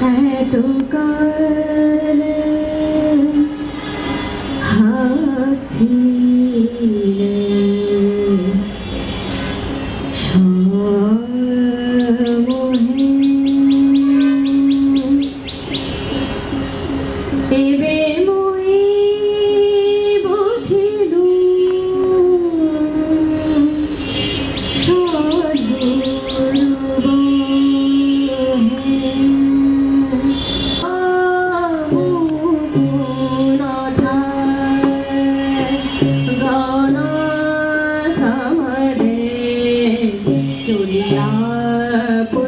hãy tụ coi yeah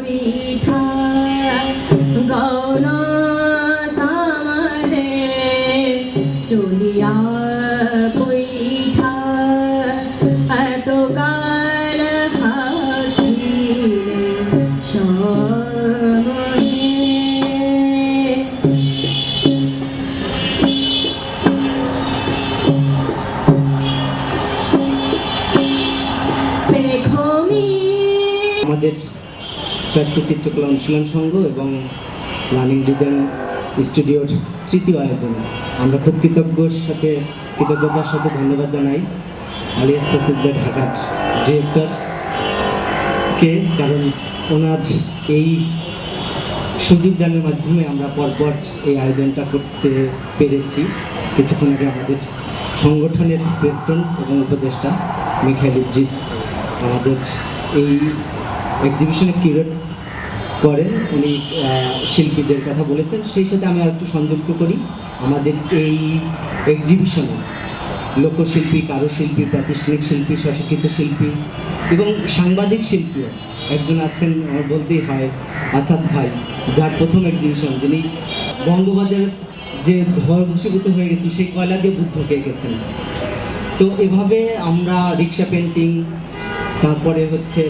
আমাদের প্রাচ্য চিত্রকলা অনুশীলন সংঘ এবং লার্নিং ডিজাইন স্টুডিওর তৃতীয় আয়োজন। আমরা খুব কৃতজ্ঞর সাথে, কৃতজ্ঞতার সাথে ধন্যবাদ জানাই আলিয়াস প্রসিদ্ধের ঢাকার ডিরেক্টরকে কারণ ওনার এই সুযোগ দানের মাধ্যমে আমরা পরপর এই আয়োজনটা করতে পেরেছি। কিছুক্ষণ আগে আমাদের সংগঠনের বেতন এবং উপদেষ্টা মিখাইল ইদ্রিস আমাদের এই এক্সিবিশনে কিউরেট করেন উনি শিল্পীদের কথা বলেছেন। সেই সাথে আমি আরেকটু সংযুক্ত করি, আমাদের এই এক্সিবিশনে লোকশিল্পী, কারুশিল্পী, প্রাতিষ্ঠানিক শিল্পী, স্বশিক্ষিত শিল্পী এবং সাংবাদিক শিল্পীও। একজন আছেন বলতেই হয়, আসাদ ভাই, যার প্রথম এক্সিবিশন যিনি বঙ্গবাজার যে ধ্বংসীভূত হয়ে গেছে সেই কয়লা দিয়ে বুদ্ধকে এঁকেছেন তো এভাবে আমরা রিক্সা পেন্টিং তারপরে হচ্ছে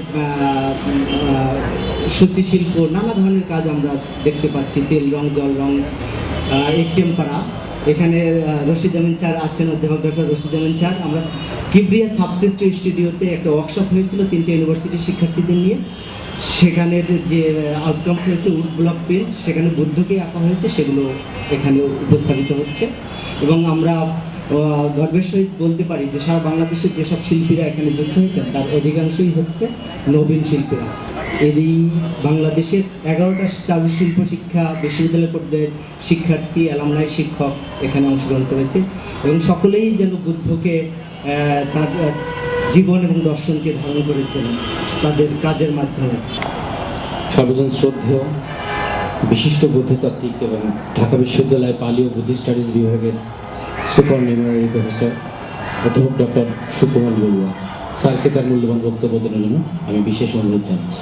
সূচি শিল্প নানা ধরনের কাজ আমরা দেখতে পাচ্ছি তেল রং জল রং পাড়া এখানে আহ, রশিদ আমিন স্যার আছেন অধ্যাপক ডক্টর রশিদ আমিন স্যার। আমরা কিবরিয়া সাবজেক্ট স্টুডিওতে একটা ওয়ার্কশপ হয়েছিল তিনটে ইউনিভার্সিটির শিক্ষার্থীদের নিয়ে। সেখানের যে আউটকামস হয়েছে উড ব্লক প্রিন্ট সেখানে বুদ্ধকে আঁকা হয়েছে সেগুলো এখানে উপস্থাপিত হচ্ছে। এবং আমরা গর্বের সহিত বলতে পারি যে সারা বাংলাদেশের যেসব শিল্পীরা এখানে যুক্ত হয়েছেন, তার অধিকাংশই হচ্ছে নবীন শিল্পীরা। এই বাংলাদেশের এগারোটা চারু শিল্প শিক্ষা বিশ্ববিদ্যালয় পর্যায়ের শিক্ষার্থী অ্যালামনাই শিক্ষক এখানে অংশগ্রহণ করেছে এবং সকলেই যেন বুদ্ধকে তার জীবন এবং দর্শনকে ধারণ করেছেন তাদের কাজের মাধ্যমে। সর্বজন শ্রদ্ধেয়, বিশিষ্ট বুদ্ধতাত্ত্বিক এবং ঢাকা বিশ্ববিদ্যালয় পালি ও বুদ্ধিস্ট স্টাডিজ বিভাগের সুপার নিউমারি প্রফেসর অধ্যাপক ডক্টর সুকুমার বড়ুয়া। স্যারকে তার মূল্যবান বক্তব্য দেওয়ার জন্য আমি বিশেষ অনুরোধ জানাচ্ছি।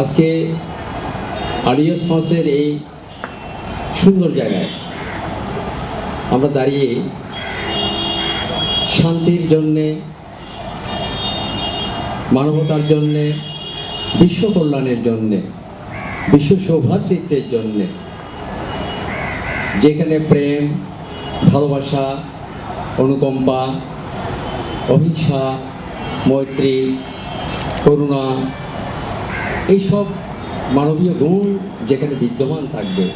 আজকে আরিয়াস ফসের এই সুন্দর জায়গায় আমরা দাঁড়িয়ে শান্তির জন্যে, মানবতার জন্যে, বিশ্ব কল্যাণের জন্যে, বিশ্ব সৌভাতৃত্বের জন্যে যেখানে প্রেম ভালোবাসা, অনুকম্পা, অহিংসা, মৈত্রী, করুণা, এইসব মানবীয় গুণ যেখানে বিদ্যমান থাকবে।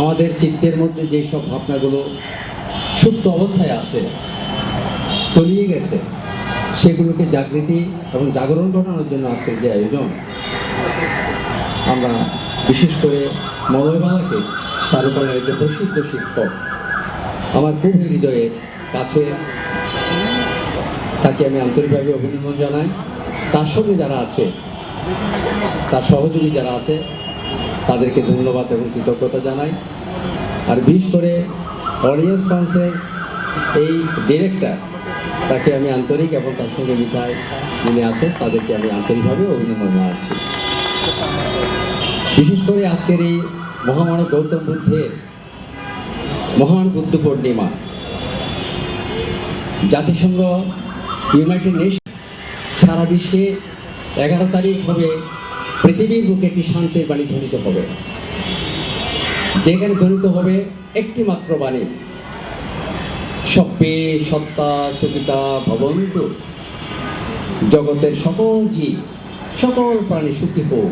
আমাদের চিত্তের মধ্যে যেসব ভাবনাগুলো সুপ্ত অবস্থায় আছে, তলিয়ে গেছে, সেগুলোকে জাগৃতি এবং জাগরণ ঘটানোর জন্য আজকের যে আয়োজন, আমরা বিশেষ করে মলয়বালাকে চারুকলার একজন প্রসিদ্ধ শিক্ষক, আমার খুব হৃদয়ের কাছে তাকে আমি আন্তরিকভাবে অভিনন্দন জানাই। তার সঙ্গে যারা আছে, তার সহযোগী যারা আছে, তাদেরকে ধন্যবাদ এবং কৃতজ্ঞতা জানাই। আর বিশেষ করে অডিয়েন্স ফ্রান্সের এই ডিরেক্টর তাকে আমি আন্তরিক এবং তার সঙ্গে মিঠাই যিনি আছেন, তাদেরকে আমি আন্তরিকভাবে অভিনন্দন জানাচ্ছি। বিশেষ করে আজকের এই মহামানব গৌতম বুদ্ধের মহান বুদ্ধ পূর্ণিমা জাতিসংঘ ইউনাইটেড নেশন সারা বিশ্বে এগারো তারিখ হবে পৃথিবীর বুকে একটি শান্তির বাণী ধ্বনিত হবে। যেখানে ধ্বনিত হবে একটি মাত্র বাণী। সব্যে সত্তা সুবিতা ভবন্তু। জগতের সকল জীব, সকল প্রাণী সুখী হোক।